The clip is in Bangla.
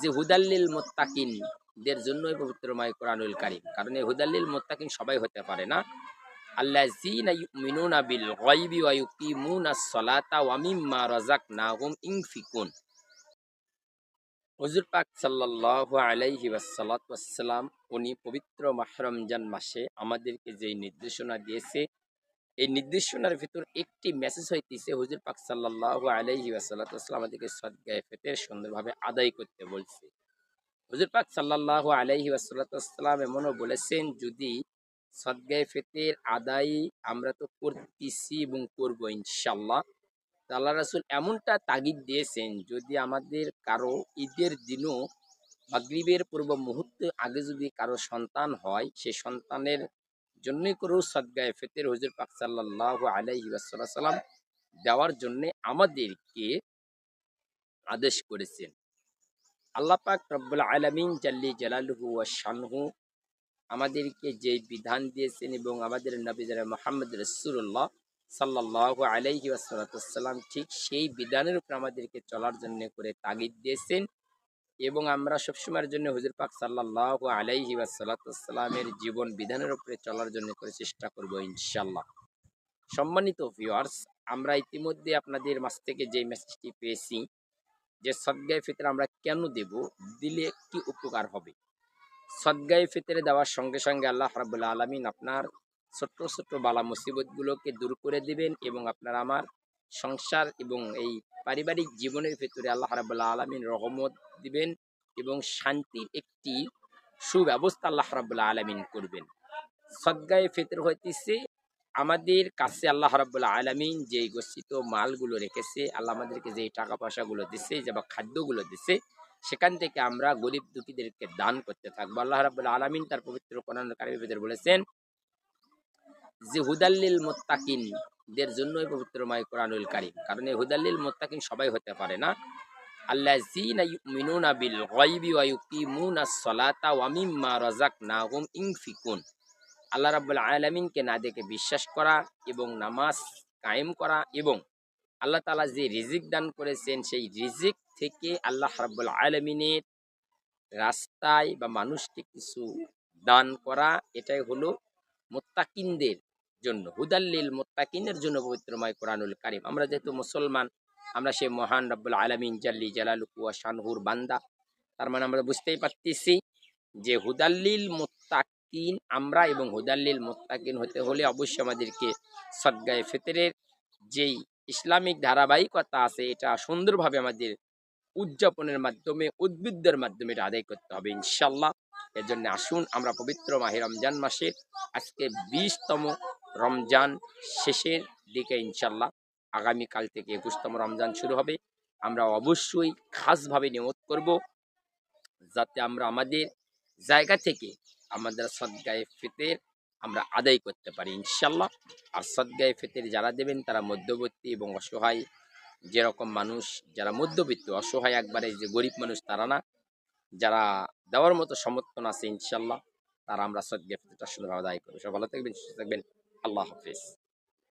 যে হুদাল্লিল মোত্তাকিন দের জন্যই পবিত্রময় কোরআনুল কারিম। কারণ এই হুদাল্লিল মোত্তাকিন সবাই হতে পারে না। আল্লাহ ইউমিনুনা বিল গায়বি ওয়া ইউকিমুনা সলাতা ওয়া মিম্মা রাযাকনাহুম ইনফিকুন। হুজুর পাক সাল্লাল্লাহু আলাইহি ওয়াসাল্লাম উনি পবিত্র মাহ রমজান মাসে আমাদেরকে যে নির্দেশনা দিয়েছে এই নির্দেশনার ভিতর একটি মেসেজ হইতেছে, হুজুর পাক সাল্লাল্লাহু আলাইহি ওয়াসাল্লাম আমাদেরকে সদগায়ে ফেতের সুন্দরভাবে আদায় করতে বলছে। হুজুর পাক সাল্লাল্লাহু আলাইহি ওয়াসাল্লাম এমনও বলেছেন, যদি সদগায়ে ফেতের আদায় আমরা তো করতেছি এবং করব ইনশাল্লাহ আল্লাহ রাসুল এমনটা তাগিদ দিয়েছেন, যদি আমাদের কারও ঈদের দিনও মাগরিবের পূর্ব মুহূর্তে আগে যদি কারও সন্তান হয়, সে সন্তানের জন্যই করেও সদগায়ে ফেতের হুজুর পাক সাল্লাহ আলাইহি সাল্লাম দেওয়ার জন্যে আমাদেরকে আদেশ করেছেন। আল্লাহ পাক রব্বুল আলমিন জাল্লি জালালহু ওয়া শানহু আমাদেরকে যে বিধান দিয়েছেন এবং আমাদের নবী মোহাম্মদ রসুল্লাহ সাল্লাহ আলাইহি ওয়াসাল্লাম, ঠিক সেই বিধানের উপর আমাদেরকে চলার জন্য করে তাগিদ দিয়েছেন। এবং আমরা সবসময়ের জন্য হুজুর পাক সাল্লাহ আলাইহি ওয়াসাল্লামের জীবন বিধানের উপরে চলার জন্য করে চেষ্টা করব ইনশাল্লাহ সম্মানিত ভিউয়ার্স আমরা ইতিমধ্যে আপনাদের মাছ থেকে যে মেসেজটি পেয়েছি, যে সদ্গায় ফিতর আমরা কেন দেব, দিলে কি উপকার হবে? সদ্গায় ফিতরে দেওয়ার সঙ্গে সঙ্গে আল্লাহ রাবুল্লা আলমিন আপনার ছোট্ট ছোট্ট বালা মুসিবতগুলোকে দূর করে দিবেন এবং আপনার আমার সংসার এবং এই পারিবারিক জীবনের ভেতরে আল্লাহ রাবুল্লাহ আলমিন রহমত দিবেন এবং শান্তির একটি সুব্যবস্থা আল্লাহ রাবুল্লাহ আলমিন করবেন। সদ্গায়ে ফিতর হইতেছে, আমাদের কাছে আল্লাহ রাবুল্লাহ আলমিন যেই গচ্ছিত মালগুলো রেখেছে, আল্লাহ আমাদেরকে যেই টাকা পয়সাগুলো দিছে, যে বা খাদ্যগুলো দিছে, সেখান থেকে আমরা গরিব দুঃখীদেরকে দান করতে থাকব। আল্লাহ রাবুল্লাহ আলমিন তার পবিত্র কোরআন ভিতরে বলেছেন, যে হুদাল্লিল মোত্তাকিন দের জন্যই পবিত্রময় কোরআনুল কারিম। কারণ এই হুদাল্লিল মোত্তাকিন সবাই হতে পারে না। আল্লাহ মিনুনা বিল গায়বি ওয়া ইউকিমুনা সলাতা ওয়া মিম্মা রাযাকনাহুম ইনফিকুন। আল্লাহ রাব্বুল আলামিনকে না দেখে বিশ্বাস করা এবং নামাজ কায়েম করা এবং আল্লাহ তাআলা যে রিজিক দান করেছেন, সেই রিজিক থেকে আল্লাহ রাব্বুল আলামিনের রাস্তায় বা মানুষকে কিছু দান করা, এটাই হলো মোত্তাকিনদের জন্য। হুদাল্লিল মোত্তাকিনের জন্য পবিত্রময় কোরআনুল কারিম। আমরা যেহেতু মুসলমান, আমরা সেই মহান রব্বুল আলমিন জাল্লি জালালুকুয়া শানহুর বান্দা। তার মানে আমরা বুঝতেই পারতেছি যে হুদাল্লিল মোত্তাকিন, আমরা এবং হুদাল্লিল মোত্তাকিন হতে হলে অবশ্যই আমাদেরকে সদ্গায়ে ফেতরের যেই ইসলামিক ধারাবাহিকতা আছে, এটা সুন্দরভাবে আমাদের উদযাপনের মাধ্যমে, উদ্বুদ্ধের মাধ্যমে এটা আদায় করতে হবে ইনশাল্লাহ এর জন্য আসুন, আমরা পবিত্র মাহে রমজান মাসের আজকে বিশতম রমজান শেষের দিকে ইনশাল্লাহ আগামীকাল থেকে একুশতম রমজান শুরু হবে। আমরা অবশ্যই খাসভাবে নিয়ত করব যাতে আমরা আমাদের জায়গা থেকে আমাদের সদ্গায়ে ফিতের আমরা আদায় করতে পারি ইনশাল্লাহ আর সদ্গায়ে ফিতের যারা দেবেন তারা মধ্যবর্তী এবং অসহায়, যেরকম মানুষ যারা মধ্যবিত্ত, অসহায় একবারে যে গরিব মানুষ তারা না, যারা দেওয়ার মতো সমর্থন আছে ইনশাল্লাহ তারা আমরা সদ্গায়ে ফিতেরটা সুন্দরভাবে আদায় করব। সব ভালো থাকবেন, সুস্থ থাকবেন। আল্লাহ হাফিজ।